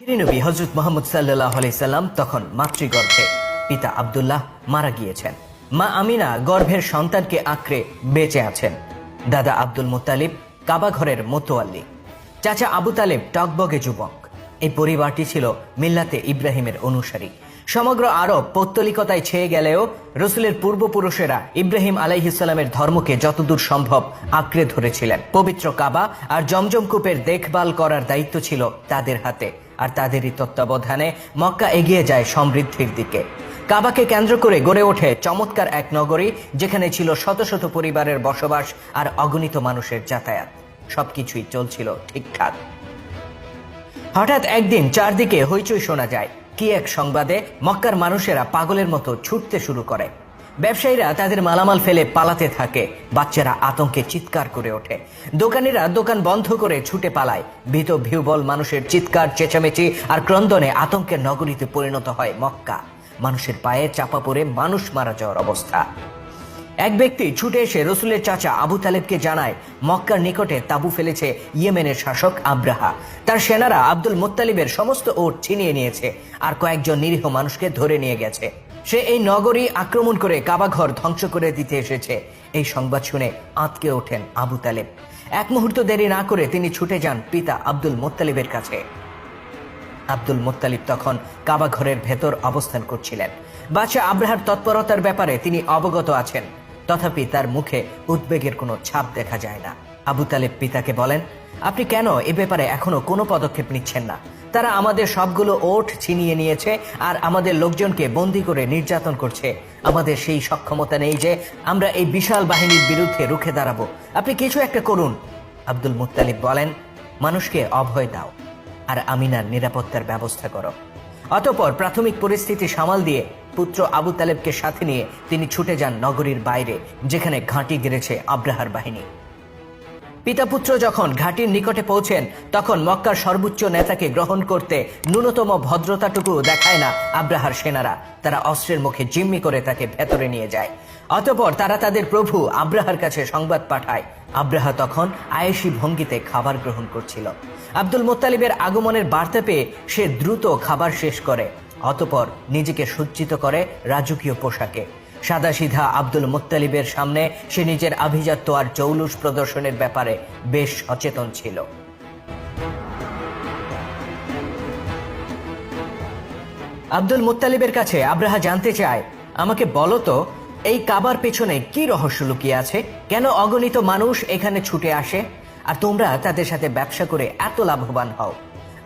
আখিরি নবী হজরত মোহাম্মদ সাল্লাহ সাল্লাম তখন মাতৃগর্ভে পিতা আবদুল্লাহ মারা গিয়েছেন। মা আমিনা গর্ভের সন্তানকে আঁকড়ে বেঁচে আছেন। দাদা আব্দুল মুতালিব কাবা ঘরের মোতোয়াল্লি। চাচা আবু তালেব টকবগে যুবক। এই পরিবারটি ছিল মিল্লাতে ইব্রাহিমের অনুসারী। সমগ্র আরব পৌত্তলিকতায় ছেয়ে গেলেও রসুলের পূর্বপুরুষেরা ইব্রাহিম আলাইহিসাল্লামের ধর্মকে যতদূর সম্ভব আঁকড়ে ধরেছিলেন। পবিত্র কাবা আর জমজম কূপের দেখভাল করার দায়িত্ব ছিল তাদের হাতে। আর তাদেরই তত্ত্বাবধানে মক্কা এগিয়ে যায় সমৃদ্ধির দিকে। কাবাকে কেন্দ্র করে গড়ে ওঠে চমৎকার এক নগরী, যেখানে ছিল শত শত পরিবারের বসবাস আর অগণিত মানুষের যাতায়াত। সবকিছুই চলছিল ঠিকঠাক। হঠাৎ একদিন চারদিকে হইচই শোনা যায়। কি এক সংবাদে মক্কার মানুষেরা পাগলের মতো ছুটতে শুরু করে। ব্যবসায়ীরা তাদের মালামাল ফেলে পালাতে থাকে। বাচ্চারা আতঙ্কে চিৎকার করে ওঠে। দোকানিরা দোকান বন্ধ করে ছুটে পালায়। ভীত ভিউবল মানুষের চিৎকার, চেঁচামেচি আর ক্রন্দনে আতঙ্কের নগরীতে পরিণত হয় মক্কা। মানুষের পায়ে চাপা পড়ে মানুষ মারা যাওয়ার অবস্থা। এক ব্যক্তি ছুটে এসে রসুলের চাচা আবু তালেবকে জানায়, মক্কার নিকটে তাবু ফেলেছে ইয়েমেনের শাসক আব্রাহা। তার সেনারা আব্দুল মোত্তালিবের সমস্ত ওট ছিনিয়ে নিয়েছে আর কয়েকজন নিরীহ মানুষকে ধরে নিয়ে গেছে। সে এই নগরী আক্রমণ করে কাবাঘর ধ্বংস করে দিতে এসেছে। এই সংবাদ শুনে আঁতকে ওঠেন আবু তালেব। এক মুহূর্ত দেরি না করে তিনি ছুটে যান পিতা আব্দুল মোত্তালিবের কাছে। আব্দুল মোত্তালিব তখন কাবাঘরের ভেতর অবস্থান করছিলেন। বাদশা আব্রাহার তৎপরতার ব্যাপারে তিনি অবগত আছেন। তথাপি তার মুখে উদ্বেগের কোনো ছাপ দেখা যায় না। আবু তালেব পিতাকে বলেন, আপনি কেন এ ব্যাপারে এখনও কোনো পদক্ষেপ নিচ্ছেন না? তারা আমাদের সবগুলো ওট ছিনিয়ে নিয়েছে আর আমাদের লোকজনকে বন্দি করে নির্যাতন করছে। আমাদের সেই সক্ষমতা নেই যে আমরা এই বিশাল বাহিনীর বিরুদ্ধে রুখে দাঁড়াবো। আপনি কিছু একটা করুন। আব্দুল মুত্তালিব বলেন, মানুষকে অভয় দাও আর আমিনার নিরাপত্তার ব্যবস্থা করো। অতঃপর প্রাথমিক পরিস্থিতি সামাল দিয়ে পুত্র আবু তালেবকে সাথে নিয়ে তিনি ছুটে যান নগরীর বাইরে, যেখানে ঘাঁটি গেড়েছে আব্রাহার বাহিনী। পিতাপুত্র যখন ঘাটির নিকটে পৌঁছেন, তখন মক্কার সর্বোচ্চ নেতাকে গ্রহণ করতে ন্যূনতম ভদ্রতাটুকু দেখায় না আব্রাহার সেনারা। তারা অস্ত্রের মুখে জিম্মি করে তাকে ভেতরে নিয়ে যায়। অতপর তারা তাদের প্রভু আব্রাহার কাছে সংবাদ পাঠায়। আব্রাহা তখন আয়েসি ভঙ্গিতে খাবার গ্রহণ করছিল। আব্দুল মোত্তালিবের আগমনের বার্তা পেয়ে সে দ্রুত খাবার শেষ করে। অতপর নিজেকে সজ্জিত করে রাজকীয় পোশাকে। সাদাসিধা আব্দুল মুত্তালিবের সামনে সে নিজের আভিজাত্য আর জৌলুস প্রদর্শনের ব্যাপারে বেশ সচেতন ছিল। আব্দুল মুত্তালিবের কাছে আব্রাহা জানতে চায়, আমাকে বলো তো, এই কাবার পেছনে কি রহস্য লুকিয়ে আছে? কেন অগণিত মানুষ এখানে ছুটে আসে? আর তোমরা তাদের সাথে ব্যবসা করে এত লাভবান হও।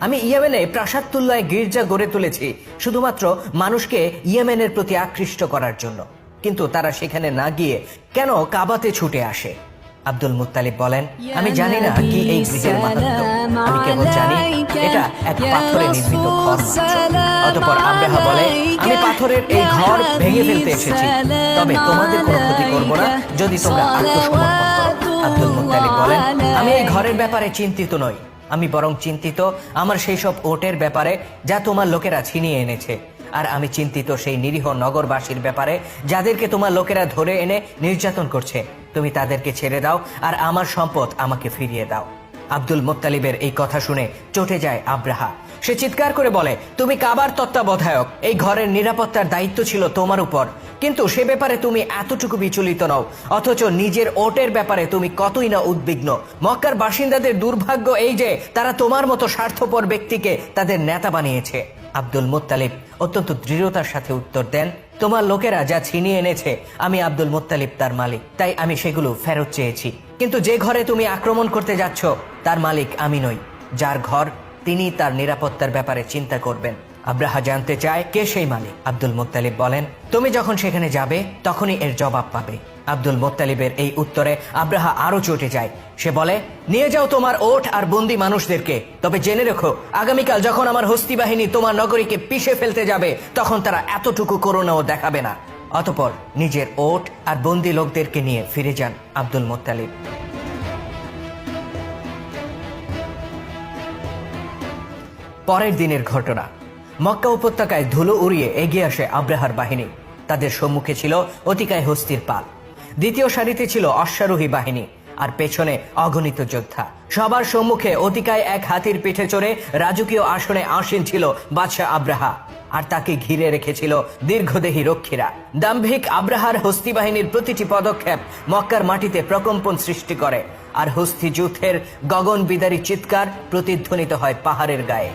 আমি ইয়েমেনে প্রাসাদতুল্লায় গির্জা গড়ে তুলেছি, শুধুমাত্র মানুষকে ইয়েমেনের প্রতি আকৃষ্ট করার জন্য। কিন্তু তারা সেখানে না গিয়ে কেন কাবাতে ছুটে আসে? আব্দুল মুত্তালিব বলেন, আমি জানি না কি এই গৃহের আমি কেবল জানি এটা এক নির্মিত ঘর। অতঃপর আব্রাহা বলে, আমি পাথরের এই ঘর ভেঙে ফেলতে এসেছি। তবে তোমাদের কোনো ক্ষতি না যদি তোমরা আব্দুল বলেন, আমি এই ঘরের ব্যাপারে চিন্তিত নই। আমি বরং চিন্তিত আমার সেই সব ওটের ব্যাপারে যা তোমার লোকেরা ছিনিয়ে এনেছে। আর আমি চিন্তিত সেই নিরীহ নগরবাসীর ব্যাপারে, যাদেরকে তোমার লোকেরা ধরে এনে নির্যাতন করছে। তুমি তাদেরকে ছেড়ে দাও আর আমার সম্পদ আমাকে ফিরিয়ে দাও। আব্দুল মোত্তালিবের এই কথা শুনে চটে যায় আব্রাহা। সে চিৎকার করে বলে, তুমি কাবার তত্ত্বাবধায়ক, এই ঘরের নিরাপত্তার দায়িত্ব ছিল তোমার উপর। কিন্তু সে ব্যাপারে তুমি এতটুকু বিচলিত নও, অথচ নিজের ওটের ব্যাপারে তুমি কতই না উদ্বিগ্ন। মক্কার বাসিন্দাদের দুর্ভাগ্য এই যে, তারা তোমার মতো স্বার্থপর ব্যক্তিকে তাদের নেতা বানিয়েছে। আব্দুল মোত্তালিব অত্যন্ত দৃঢ়তার সাথে উত্তর দেন, তোমার লোকেরা যা ছিনিয়ে এনেছে, আমি আব্দুল মোত্তালিব তার মালিক। তাই আমি সেগুলো ফেরত চেয়েছি। কিন্তু যে ঘরে তুমি আক্রমণ করতে যাচ্ছ, তার মালিক আমি নই। যার ঘর তিনি তার নিরাপত্তার ব্যাপারে চিন্তা করবেন। আব্রাহা জানতে চায় কে সেই মালিক। আব্দুল মুত্তালিব বলেন, তুমি যখন সেখানে যাবে, তখনই এর জবাব পাবে। আব্দুল মোত্তালিবের এই উত্তরে আব্রাহা আরও চটে যায়। সে বলে, নিয়ে যাও তোমার ওট আর বন্দি মানুষদেরকে। তবে জেনে রেখো, আগামীকাল যখন আমার হস্তি বাহিনী তোমার নগরীকে পিষে ফেলতে যাবে, তখন তারা এতটুকু করোনাও দেখাবে না। অতপর নিজের ওট আর বন্দি লোকদেরকে নিয়ে ফিরে যান আব্দুল মোত্তালিব। পরের দিনের ঘটনা। মক্কা উপত্যকায় ধুলো উড়িয়ে এগিয়ে আসে আব্রাহার বাহিনী। তাদের সম্মুখে ছিল অতিকায় হস্তির পাল। দ্বিতীয় সারিতে ছিল অশ্বারোহী বাহিনী আর পেছনে অগণিত যোদ্ধা। সবার সম্মুখে অতিকায় এক হাতির পিঠে চড়ে রাজকীয় আসনে আসীন ছিল বাদশাহ আব্রাহা। আর তাকে ঘিরে রেখেছিল দীর্ঘদেহী রক্ষীরা। দাম্ভিক আব্রাহার হস্তি বাহিনীর প্রতিটি পদক্ষেপ মক্কার মাটিতে প্রকম্পন সৃষ্টি করে। আর হস্তি যুদ্ধের গগন বিদারী চিৎকার প্রতিধ্বনিত হয় পাহাড়ের গায়ে।